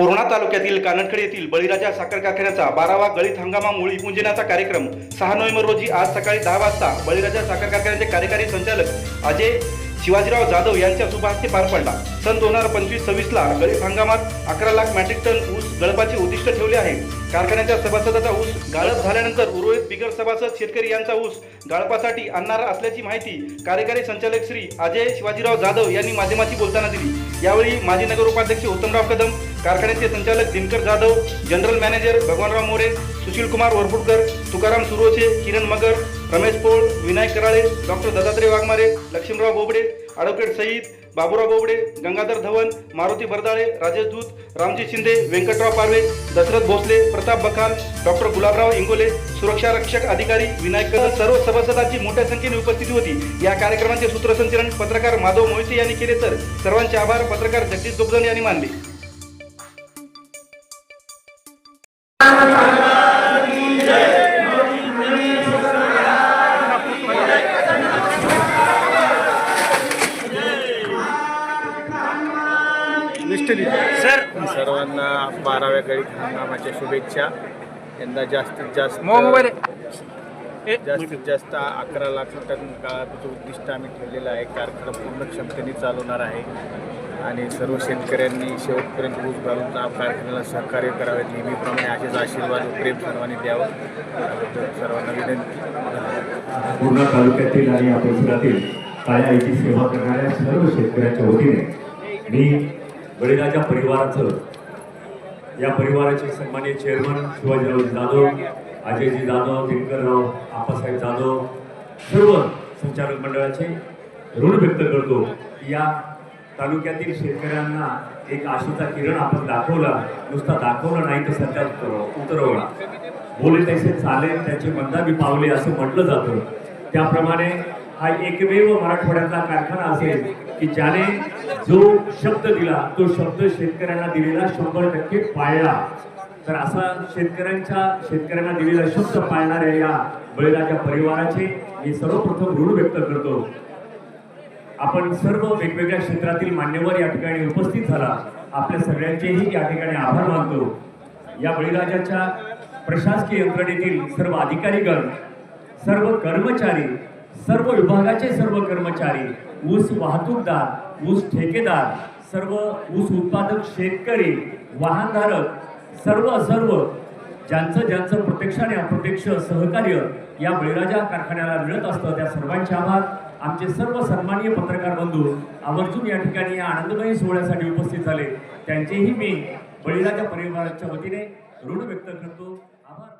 पूर्णा तालुक्यातील कानडखेड येथील बळीराजा साखर कारखान्याचा बारावा गळीत हंगामामुळे पूजनाचा कार्यक्रम सहा नोव्हेंबर रोजी आज सकाळी दहा वाजता बळीराजा साखर कारखान्याचे कार्यकारी संचालक अजय शिवाजीराव जाधव यांच्या शुभहस्ते पार पडला. सन दोन हजार पंचवीस सव्वीसला गळीत हंगामात अकरा लाख मॅट्रिक टन ऊस गळपाचे उद्दिष्ट ठेवले आहे. कारखान्याच्या सभासदाचा ऊस गाळप झाल्यानंतर उर्वरित बिगर सभासद शेतकरी यांचा ऊस गाळपासाठी आणणार असल्याची माहिती कार्यकारी संचालक श्री अजय शिवाजीराव जाधव यांनी माध्यमाशी बोलताना दिली. यावेळी माजी नगर उपाध्यक्ष उत्तमराव कदम कारखान्याचे संचालक Dinkar Jadhav general manager Bhagwanrao More Sushil Kumar Varpudkar Tukaram Suroche Kiran Magar Ramesh Pol Vinayak Karale doctor Dattatray Waghmare Laxmirao Bobde advocate Saeed Baburao Bobde Gangadhar Dhawan Maruti Bardale Rajesh Doot Ramji Shinde Vyankatrao Parve Dashrath Bhosale Pratap Bakhal doctor Gulabrao Ingole सुरक्षा रक्षक अधिकारी विनायक सर्व सभासदांची मोठ्या संख्येने उपस्थिती होती. या कार्यक्रमाचे सूत्रसंचलन पत्रकार माधव मोहिते यांनी केले तर सर्वांचे आभार. पत्रकार जगदीश दुबजन यांनी मानले. सर. सर्वांना बाराव्या गळीत हंगामाच्या शुभेच्छा. यंदा जास्तीत जास्त जास्तीत जास्त अकरा लाख टन काळाचं उद्दिष्ट आम्ही ठेवलेलं आहे. कारखाना पूर्ण क्षमतेने चालवणार आहे. आणि सर्व शेतकऱ्यांनी शेवटपर्यंत ऊस घालून त्या कारखान्याला सहकार्य करावे. नेहमीप्रमाणे असेच आशीर्वाद प्रेम सर्वांनी द्यावं. त्याबद्दल सर्वांना विनंती. पूर्णा तालुक्यातील आणि परिसरातील काळ्या आईची सेवा करणाऱ्या सर्व शेतकऱ्यांच्या वतीने मी बळीराजा परिवाराचं या परिवाराचे सन्मान्य चेअरमन शिवाजीराव जाधव अजयजी जाधव दिनकरराव आप्पासाहेब जाधव सर्व संचालक मंडळाचे ऋण व्यक्त करतो. या तालुक्यातील शेतकऱ्यांना एक आशेचा किरण आपण दाखवला. नुसता दाखवला नाही तर सध्या उतरवला. बोले तसे चालेल त्याचे मंदावी पावले असं म्हटलं जातं. त्याप्रमाणे हा एकमेव मराठवाड्यातला कारखाना असेल की ज्याने जो शब्द दिला तो शब्द शेतकऱ्यांना दिलेला शंभर टक्के पाळला. तर असा शेतकऱ्यांच्या शेतकऱ्यांना दिलेला शब्द पाळणाऱ्या या बळीराजा परिवाराचे मी सर्वप्रथम ऋण व्यक्त करतो. आपण सर्व वेगवेगळ्या क्षेत्रातील मान्यवर या ठिकाणी उपस्थित झाला. आपल्या सगळ्यांचेही या ठिकाणी आभार मानतो. या बळीराजाच्या प्रशासकीय यंत्रणेतील सर्व अधिकारीगण सर्व कर्मचारी सर्व विभागाचे सर्व कर्मचारी ऊस वाहतूकदार ऊस ठेकेदार सर्व ऊस उत्पादक शेतकरी वाहनधारक सर्व सर्व ज्यांचं ज्यांचं प्रत्यक्ष आणि अप्रत्यक्ष सहकार्य या बळीराजा कारखान्याला मिळत असतं त्या सर्वांचे आभार. आमचे सर्व सन्माननीय पत्रकार बंधू आवर्जून या ठिकाणी या आनंदमयी सोहळ्यासाठी उपस्थित झाले. त्यांचेही मी बळीराजा परिवाराच्या वतीने ऋण व्यक्त करतो. आभार.